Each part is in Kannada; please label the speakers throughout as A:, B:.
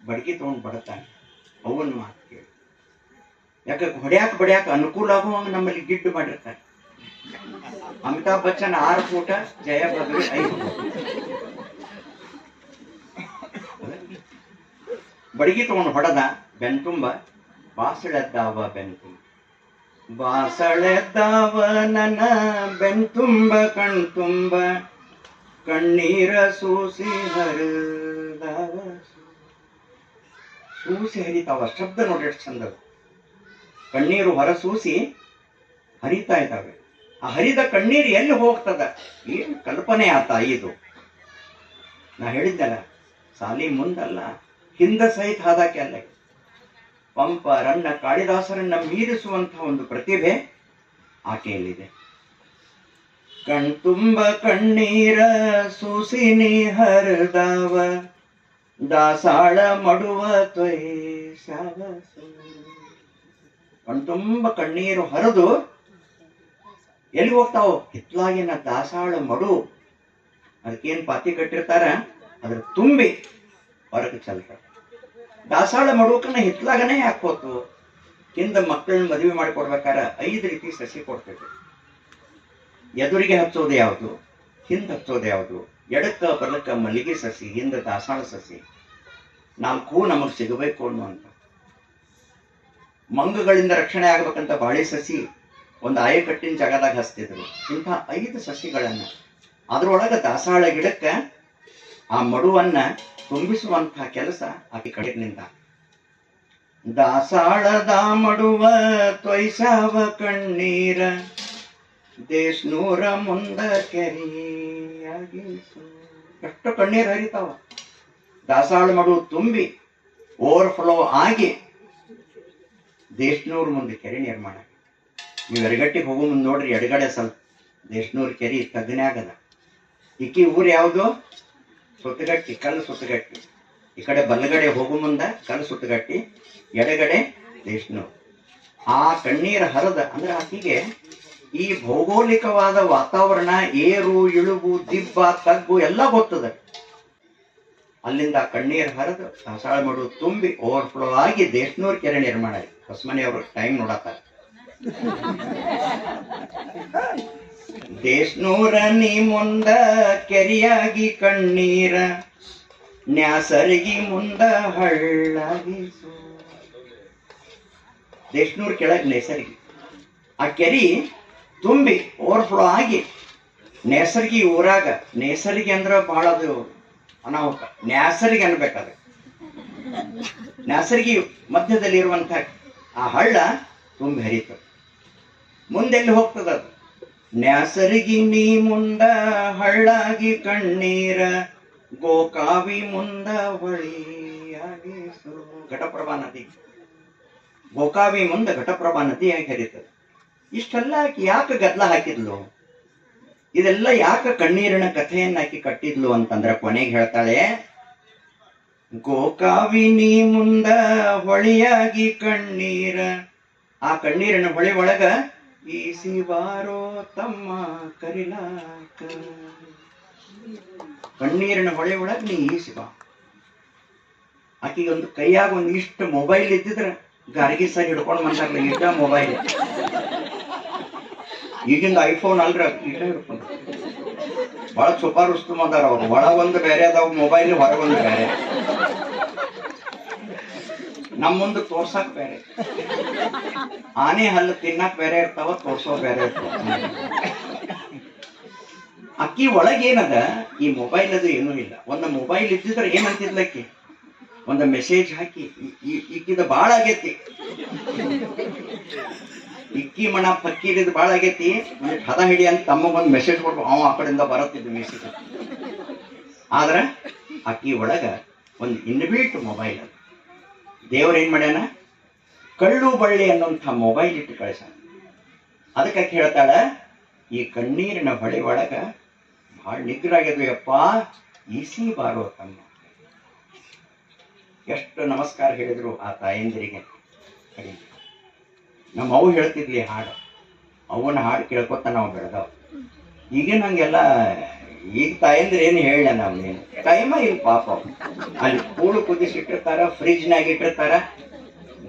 A: ಬಡಗಿ ತಗೊಂಡ್ ಬಡತಾನೆ. ಅವನ್ ಮಾತು ಕೇಳಿ. ಯಾಕೆ ಹೊಡ್ಯಾಕ ಬಡ್ಯಾಕ ಅನುಕೂಲ ಆಗುವಂಗ ನಮ್ಮಲ್ಲಿ ಗಿಡ್ಡು ಮಾಡಿರ್ತಾರೆ ಅಮಿತಾಬ್ ಬಚ್ಚನ್ ಆರು ಫೋಟ, ಜಯ ಬದ್ರಿ ಐದು ಬಡಗಿ ತಗೊಂಡು ಹೊಡೆದ ಬೆನ್ತುಂಬ ಬಾಸಳೆದ್ದಾವ ಬೆನ್ತುಂಬ ಬಾಸಳೆದ್ದಾವ, ನನ್ನ ಬೆನ್ತುಂಬ ಕಣ್ತುಂಬ ಕಣ್ಣೀರ ಸೂಸಿ ಹರಿದ ಸೂಸಿ ಹರಿತಾವ ಶಬ್ದ ನೋಡಿ ಎಷ್ಟು ಚಂದ. ಕಣ್ಣೀರು ಹೊರ ಸೂಸಿ ಹರಿತಾ ಇದ್ದಾವೆ. ಆ ಹರಿದ ಕಣ್ಣೀರು ಎಲ್ಲಿ ಹೋಗ್ತದ? ಏನು ಕಲ್ಪನೆ ಆತ, ಇದು. ನಾ ಹೇಳಿದ್ದಲ್ಲ, ಸಾಲಿ ಮುಂದಲ್ಲ, ಹಿಂದ ಸಹಿತ ಹಾದಾಕೆ ಅಲ್ಲ. ಪಂಪ, ರನ್ನ, ಕಾಳಿದಾಸರನ್ನ ಮೀರಿಸುವಂತಹ ಒಂದು ಪ್ರತಿಭೆ ಆಕೆಯಲ್ಲಿದೆ. ಕಣ್ತುಂಬ ಕಣ್ಣೀರ ಸೂಸಿನಿ ಹರದಾವ, ದಾಸಾಳ ಮಡುವ ತ್ವಯಿಸಾವ ಕಣ್ತುಂಬ ಕಣ್ಣೀರು ಹರಿದು ಎಲ್ಲಿ ಹೋಗ್ತಾವ? ಹಿತ್ಲಾಗಿನ ದಾಸಾಳ ಮಡು. ಅದಕ್ಕೇನು ಪಾತಿ ಕಟ್ಟಿರ್ತಾರ? ಅದ್ರ ತುಂಬಿ ಹೊರಗೆ ಚಲ್ತ ದಾಸಾಳ ಮಡುಕನ್ನ ಹಿತ್ಲಾಗನೇ ಹಾಕೋತು ಹಿಂದೆ ಮಕ್ಕಳನ್ನ ಮದುವೆ ಮಾಡಿಕೊಡ್ಬೇಕಾರ ಐದು ರೀತಿ ಸಸಿ ಕೊಡ್ತೇವೆ ಎದುರಿಗೆ ಹಚ್ಚೋದು ಯಾವುದು? ಹಿಂದೆ ಹಚ್ಚೋದು ಯಾವುದು? ಎಡಕ್ಕ ಬಲಕ್ಕ ಮಲ್ಲಿಗೆ ಸಸಿ, ಹಿಂದೆ ದಾಸಾಳ ಸಸಿ. ನಾಲ್ಕು ನಮಗೆ ಸಿಗಬೇಕು ಅನ್ನುವಂಥ ಮಂಗಗಳಿಂದ ರಕ್ಷಣೆ ಆಗ್ಬೇಕಂತ ಬಾಳೆ ಸಸಿ ಒಂದು ಆಯಕಟ್ಟಿನ ಜಾಗದಾಗ ಹಚ್ತಿದ್ರು. ಇಂಥ ಐದು ಸಸಿಗಳನ್ನ ಅದ್ರೊಳಗ ದಾಸಾಳ ಗಿಡಕ್ಕ ಆ ಮಡುವನ್ನ ತುಂಬಿಸುವಂತಹ ಕೆಲಸ ಆಕೆ ಕಡೆಗಿನಿಂದ. ದಾಸಾಳದ ಮಡುವ ತ್ವಯ್ಸಾವ ಕಣ್ಣೀರ. ದೇಶ್ನೂರ ಮುಂದ ಕೆರಿಯಾಗಿಸು ಎಷ್ಟು ಕಣ್ಣೀರು ಹರಿತಾವ. ದಾಸಾಳ ಮಡು ತುಂಬಿ ಓವರ್ ಫ್ಲೋ ಆಗಿ ದೇಶ್ನೂರ್ ಮುಂದೆ ಕೆರೆ ನಿರ್ಮಾಣ ಆಗಿದೆ. ನೀವು ಎಡಗಟ್ಟಿಗೆ ಹೋಗೋ ಮುಂದೆ ನೋಡ್ರಿ, ಎಡಗಡೆ ಸ್ವಲ್ಪ ದೇಶ್ನೂರ್ ಕೆರೆ ತಗ್ನ್ಯಾಗದ ಇಕ್ಕಿ ಊರು ಯಾವುದು? ಸುತ್ತಗಟ್ಟಿ, ಕಲ್ಲು ಸುತ್ತಗಟ್ಟಿ. ಈ ಕಡೆ ಬಲಗಡೆ ಹೋಗೋ ಮುಂದೆ ಕಲ್ಲು ಸುತ್ತಗಟ್ಟಿ, ಎಡಗಡೆ ದೇಶ್ನೂರ್. ಆ ಕಣ್ಣೀರ ಹರದ, ಅಂದ್ರೆ ಆಕೆಗೆ ಈ ಭೌಗೋಳಿಕವಾದ ವಾತಾವರಣ, ಏರು ಇಳುಗು ದಿಬ್ಬ, ತಗ್ಗು ಎಲ್ಲ ಗೊತ್ತದ. ಅಲ್ಲಿಂದ ಕಣ್ಣೀರು ಹರಿದು ದಾಸಾಳ ಮಡು ತುಂಬಿ ಓವರ್ಫ್ಲೋ ಆಗಿ ದೇಶನೂರ್ ಕೆರೆ ನಿರ್ಮಾಣ ಆಯ್ತು. ಹೊಸಮನೆ ಅವರು ಟೈಮ್ ನೋಡತ್ತಾರ. ದೇಶನೂರ ನೀ ಮುಂದ ಕೆರಿಯಾಗಿ ಕಣ್ಣೀರ, ನ್ಯಾಸರಿಗಿ ಮುಂದ ಹಳ್ಳಾಗಿ ದೇಶನೂರ್ ಕೆಳಗ್ ನೇಸರಿಗೆ ಆ ಕೆರಿ ತುಂಬಿ ಓವರ್ಫ್ಲೋ ಆಗಿ ನೇಸರ್ಗಿ ಊರಾಗ, ನೈಸರ್ಗಿ ಅಂದ್ರೆ ಬಹಳ ಅದು ಅನಾಹುತ. ನ್ಯಾಸರಿಗೆ ಅನ್ಬೇಕಾದ್ರೆ. ನ್ಯಾಸರ್ಗಿ ಮಧ್ಯದಲ್ಲಿ ಇರುವಂತ ಆ ಹಳ್ಳ ತುಂಬಿ ಹರಿತು ಮುಂದೆಲ್ಲಿ ಹೋಗ್ತದ ಅದು? ನ್ಯಾಸರಿಗಿ ನೀ ಮುಂದ ಹಳ್ಳಾಗಿ ಕಣ್ಣೀರ, ಗೋಕಾವಿ ಮುಂದ ಬಳಿಯಾಗಿ ಘಟಪ್ರಭಾ ನದಿ. ಗೋಕಾವಿ ಮುಂದೆ ಘಟಪ್ರಭಾ ನದಿಯಾಗಿ ಹರಿತದೆ ಇಷ್ಟೆಲ್ಲ ಆಕಿ ಯಾಕೆ ಗದ್ದಲ ಹಾಕಿದ್ಲು? ಇದೆಲ್ಲ ಯಾಕೆ ಕಣ್ಣೀರಿನ ಕಥೆಯನ್ನಾಕಿ ಕಟ್ಟಿದ್ಲು ಅಂತಂದ್ರೆ ಕೊನೆಗೆ ಹೇಳ್ತಾಳೆ ಗೋಕಾವಿನಿ ಮುಂದ ಹೊಳಿಯಾಗಿ ಕಣ್ಣೀರ. ಆ ಕಣ್ಣೀರಿನ ಹೊಳಿ ಒಳಗ ಈಸಿ ಬಾರೋ ತಮ್ಮ ಕರಿಲಾಕ. ಕಣ್ಣೀರಿನ ಹೊಳೆ ಒಳಗ ನೀ ಈಸಿ ಬಾ. ಆಕಿಗೆ ಒಂದು ಕೈಯಾಗ ಒಂದು ಇಷ್ಟು ಮೊಬೈಲ್ ಇದ್ದಿದ್ರ ಗಾರ್ಗಿ ಸರಿ ಹಿಡ್ಕೊಂಡು ಮಾತಾಡ್ಲಿ ಇಷ್ಟ ಮೊಬೈಲ್. ಈಗಿಂದ ಐಫೋನ್ ಅಲ್ರಿ ಬಹಳ ಬಹಳ ಸುಪಾರುಸ್ತು ಅದಾರ ಅವ್ರು. ಒಳ ಒಂದು ಬೇರೆ ಅದಾವ ಮೊಬೈಲ್ ಹೊರ ಒಂದು ಬೇರೆ. ನಮ್ಮ ತೋರ್ಸಕ್ ಬೇರೆ. ಆನೆ ಹಲ್ಲು ತಿನ್ನಕ್ ಬೇರೆ ಇರ್ತಾವ, ತೋರ್ಸೋ ಬೇರೆ ಇರ್ತಾವ. ಅಕ್ಕಿ ಒಳಗೇನದ ಈ ಮೊಬೈಲ್ ಅದು ಏನೂ ಇಲ್ಲ. ಒಂದು ಮೊಬೈಲ್ ಇದ್ದಿದ್ರೆ ಏನಂತಿದ್ಲ ಅಕ್ಕಿ? ಒಂದು ಮೆಸೇಜ್ ಹಾಕಿ. ಈ- ಈ- ಈಕಿದ ಬಾಳ ಆಗೈತಿ. ಇಕ್ಕಿ ಮಣ ಪಕ್ಕಿಲಿದ್ ಭಾಳ ಆಗೈತಿ. ಹದ ಹಿಡಿ ಅಂತ ತಮ್ಮಗೊಂದು ಮೆಸೇಜ್ ಕೊಡ್ಬೋ ಅವ ಆ ಕಡೆಯಿಂದ ಬರತ್ತಿದ್ದು ಮೆಸೇಜ್ ಆದ್ರೆ ಅಕ್ಕಿ ಒಳಗ ಒಂದು ಇನ್ಬಿಲ್ಟ್ ಮೊಬೈಲ್ ಅದು. ದೇವ್ರ ಏನ್ ಮಾಡ್ಯಾನ? ಕಳ್ಳು ಬಳ್ಳಿ ಅನ್ನುವಂಥ ಮೊಬೈಲ್ ಇಟ್ಟು ಕಳಿಸ ಅದಕ್ಕೆ ಹೇಳ್ತಾಳ ಈ ಕಣ್ಣೀರಿನ ಹೊಳೆ ಒಳಗ ಭಾಳ ನಿಗ್ರಾಗ್ಯದು ಯಪ್ಪ ಈಸಿ ಬಾರೋ ತಮ್ಮ. ಎಷ್ಟು ನಮಸ್ಕಾರ ಹೇಳಿದ್ರು ಆ ತಾಯಂದಿರಿಗೆ. ಕಡಿಮೆ. ನಮ್ಮ ಅವು ಹೇಳ್ತಿದ್ಲಿ ಹಾಡು. ಅವನ ಹಾಡು ಕೇಳ್ಕೊತ ನಾವು ಬೆಳೆದವು. ಈಗ ನಂಗೆಲ್ಲ, ಈಗ ತಾಯಂದ್ರೆ ಏನು ಹೇಳ ನಾವೇನು ಟೈಮ ಇಲ್ಲ ಪಾಪ. ಅಲ್ಲಿ ಕೂಳು ಕುದಿಸಿಟ್ಟಿರ್ತಾರ ಫ್ರಿಜ್ನಾಗ ಇಟ್ಟಿರ್ತಾರ.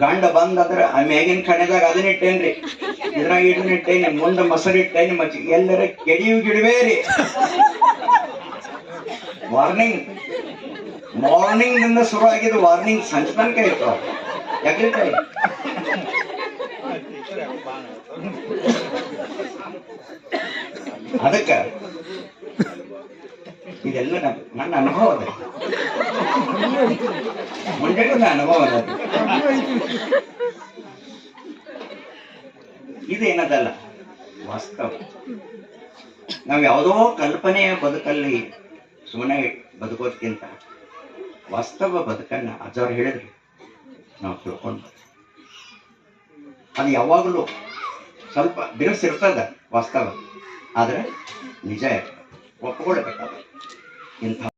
A: ಗಂಡ ಬಂದದ್ರ ಮ್ಯಾಗಿನ ಕಣದಾಗ ಅದನ್ನ ಇಟ್ಟೇನ್ರಿ. ಇದ್ರಾಗ ಇದನ್ನ ಇಟ್ಟೇನಿ, ಮುಂದೆ ಮೊಸರು ಇಟ್ಟೇನಿ, ಮಚ್ಚಿ. ಎಲ್ಲರ ಕೆಡಿಯು ಗಿಡಬೇರಿ ವಾರ್ನಿಂಗ್ ಮಾರ್ನಿಂಗ್ನಿಂದ ಶುರು ಆಗಿದ್ದು ವಾರ್ನಿಂಗ್ ಸಂಜೆ ತನಕ ಇತ್ತು ಯಾಕ್ರಿ ಅದಕ್ಕ ಇದೆಲ್ಲ ನನ್ನ ನನ್ನ ಅನುಭವ ಅದ ಮುಂಜಾನೆ ಅನುಭವ ಅದ. ಇದೇನದಲ್ಲ, ವಾಸ್ತವ. ನಾವು ಯಾವುದೋ ಕಲ್ಪನೆಯ ಬದುಕಲ್ಲಿ ಸುಮ್ಮನೆ ಬದುಕೋದ್ಕಿಂತ ವಾಸ್ತವ ಬದುಕನ್ನ ಅಜ್ಜವ್ರು ಹೇಳಿದ್ರು. ನಾವು ತಿಳ್ಕೊಂಡು ಅದು ಯಾವಾಗಲೂ ಸ್ವಲ್ಪ ಬಿರುಸಿರ್ತದ ವಾಸ್ತವ. ಆದ್ರೆ ನಿಜ ಒಪ್ಕೊಳ್ಬೇಕಾದ ಇಂಥ